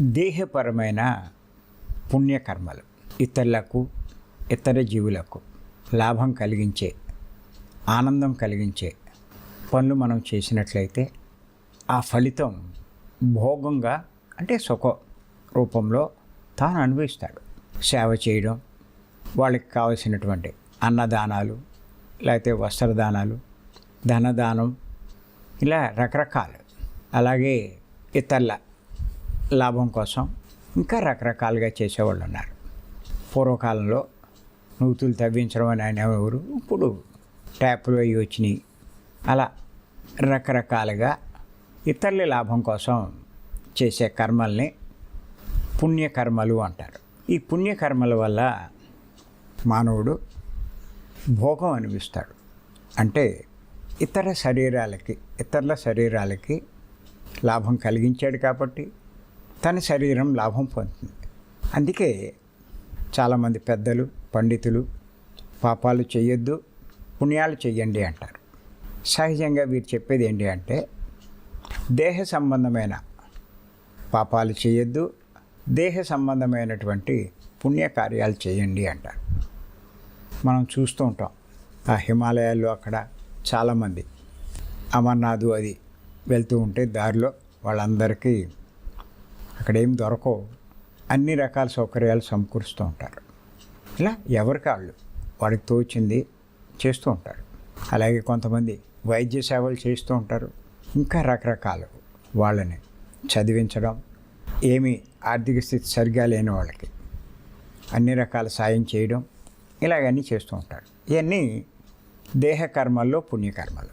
దేహపరమైన పుణ్యకర్మలు. ఇతరులకు ఇతర జీవులకు లాభం కలిగించే ఆనందం కలిగించే పనులు మనం చేసినట్లయితే ఆ ఫలితం భోగంగా అంటే సుఖ రూపంలో తాను అనుభవిస్తాడు. సేవ చేయడం వాళ్ళకి కావలసినటువంటి అన్నదానాలు లేకపోతే వస్త్రదానాలు ధనదానం ఇలా రకరకాలు. అలాగే ఇతరుల లాభం కోసం ఇంకా రకరకాలుగా చేసేవాళ్ళు ఉన్నారు. పూర్వకాలంలో నూతులు తవ్వించడం అని అనేవారు ఎవరు? ఇప్పుడు ట్యాప్లు అవి వచ్చినాయి. అలా రకరకాలుగా ఇతరుల లాభం కోసం చేసే కర్మల్ని పుణ్యకర్మలు అంటారు. ఈ పుణ్యకర్మల వల్ల మానవుడు భోగం అనిపిస్తాడు అంటే ఇతర శరీరాలకి ఇతరుల శరీరాలకి లాభం కలిగించాడు కాబట్టి తన శరీరం లాభం పొందుతుంది. అందుకే చాలామంది పెద్దలు పండితులు పాపాలు చేయొద్దు పుణ్యాలు చెయ్యండి అంటారు. సహజంగా వీరు చెప్పేది ఏంటి అంటే దేహ సంబంధమైన పాపాలు చేయొద్దు దేహ సంబంధమైనటువంటి పుణ్యకార్యాలు చేయండి అంటారు. మనం చూస్తూ ఉంటాం ఆ హిమాలయాల్లో అక్కడ చాలామంది అమర్నాథ్ అది వెళ్తూ ఉంటే దారిలో వాళ్ళందరికీ అక్కడ ఏం దొరకవు. అన్ని రకాల సౌకర్యాలు సమకూరుస్తూ ఉంటారు. ఇలా ఎవరికి వాళ్ళు వాడికి తోచింది చేస్తూ ఉంటారు. అలాగే కొంతమంది వైద్య సేవలు చేస్తూ ఉంటారు. ఇంకా రకరకాలు వాళ్ళని చదివించడం ఏమి ఆర్థిక స్థితి సరిగా లేని వాళ్ళకి అన్ని రకాల సాయం చేయడం ఇలాగన్నీ చేస్తూ ఉంటారు. ఇవన్నీ దేహకర్మల్లో పుణ్యకర్మలు